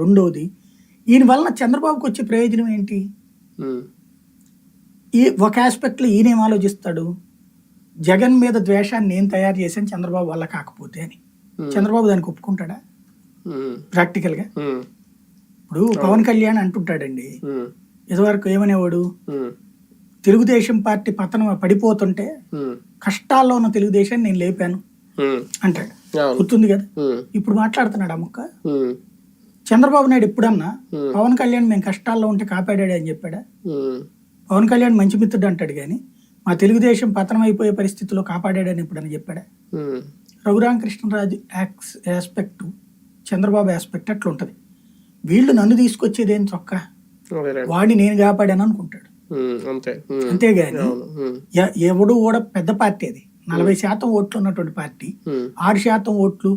రెండోది ఈయన వలన చంద్రబాబుకి వచ్చే ప్రయోజనం ఏంటి? ఈ ఒక ఆస్పెక్ట్లో ఈయనేం ఆలోచిస్తాడు? జగన్ మీద ద్వేషాన్ని నేను తయారు చేశాను చంద్రబాబు వల్ల కాకపోతే అని. చంద్రబాబు దానికి ఒప్పుకుంటాడా? ప్రాక్టికల్గా ఇప్పుడు పవన్ కళ్యాణ్ అంటుంటాడండి ఇదివరకు ఏమనేవాడు? తెలుగుదేశం పార్టీ పతనం పడిపోతుంటే కష్టాల్లో ఉన్న తెలుగుదేశాన్ని నేను లేపాను అంటాడు. గుర్తుంది కదా? ఇప్పుడు మాట్లాడుతున్నాడు ఆ ముక్క చంద్రబాబు నాయుడు ఎప్పుడన్నా. పవన్ కళ్యాణ్ మేము కష్టాల్లో ఉంటే కాపాడాడు అని చెప్పాడా? పవన్ కళ్యాణ్ మంచి మిత్రుడు అంటాడు కానీ మా తెలుగుదేశం పతనం అయిపోయే పరిస్థితిలో కాపాడాడని ఎప్పుడని చెప్పాడా? రఘురామకృష్ణరాజు యాక్స్ ఆస్పెక్ట్ చంద్రబాబు ఆస్పెక్ట్ అట్లా ఉంటుంది వీళ్ళు నన్ను తీసుకొచ్చేది ఏం చొక్క. వాడిని నేను కాపాడాను అనుకుంటాడు. అంతేగాని ఎవడు కూడా పెద్ద పార్టీ అది. నలభై శాతం ఓట్లు ఉన్నటువంటి పార్టీ. ఆరు శాతం ఓట్లు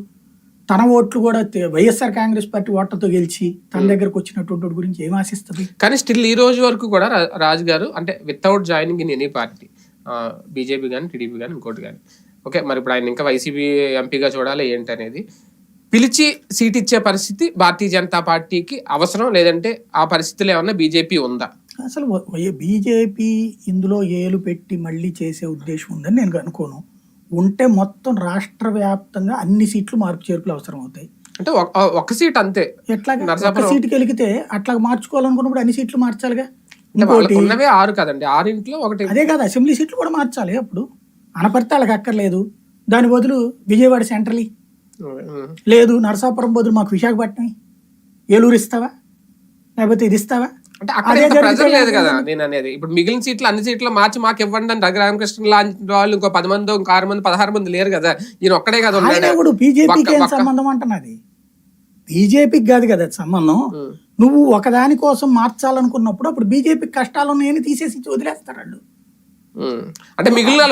తన ఓట్లు కూడా వైఎస్ఆర్ కాంగ్రెస్ పార్టీ ఓట్లతో గెలిచి తన దగ్గరకు వచ్చినటువంటి గురించి ఏం ఆశిస్తుంది కానీ స్టిల్ ఈ రోజు వరకు కూడా రాజు గారు అంటే without joining in any party BJP కానీ టీడీపీ కానీ ఇంకోటి కానీ ఓకే మరి ఇప్పుడు ఆయన ఇంకా వైసీపీ ఎంపీగా చూడాలి ఏంటి అనేది పిలిచి సీట్ ఇచ్చే పరిస్థితి భారతీయ జనతా పార్టీకి అవసరం లేదంటే ఆ పరిస్థితిలో ఏమన్నా బీజేపీ ఉందా? అసలు బీజేపీ ఇందులో ఏలు పెట్టి మళ్ళీ చేసే ఉద్దేశం ఉందని నేను అనుకోను. ఉంటే మొత్తం రాష్ట్ర వ్యాప్తంగా అన్ని సీట్లు మార్పు చేర్పులు అవసరం అవుతాయి అంటే ఒక- సీట్ అంతే. ఎట్లాగా? ఒక సీటుకి వెళితే అట్లా మార్చుకోవాలనుకున్నప్పుడు అన్ని సీట్లు మార్చాలిగా? ఇంకోటి ఉన్నవే ఆరు కదండి. ఆరింట్లో ఒకటి. అదే కాదు అసెంబ్లీ సీట్లు కూడా మార్చాలి అప్పుడు. అనపర్తి వాళ్ళకి అక్కర్లేదు. దాని బదులు విజయవాడ సెంట్రలీ. లేదు నరసాపురం బదులు మాకు విశాఖపట్నం. ఏలూరు ఇస్తావా? లేకపోతే ఇది ఇస్తావా? అంటే అక్కడ ప్రెజర్ లేదు కదా? నేను అనేది ఇప్పుడు మిగిలిన సీట్లు అన్ని సీట్లు మార్చి మాకు ఇవ్వండి అని రఘురామకృష్ణ లాంటి వాళ్ళు ఇంకో పది మంది ఇంకో ఆరు మంది పదహారు మంది లేరు కదా ఈయన ఒక్కడే కదా ఉన్నాడు బీజేపీకి సంబంధం అంటున్నది బీజేపీకి కాదు కదా సంబంధం. నువ్వు ఒకదాని కోసం మార్చాలనుకున్నప్పుడు అప్పుడు బీజేపీ కష్టాలు ఉన్నాయని తీసేసి వదిలేస్తారు. అంటే మిగిలిన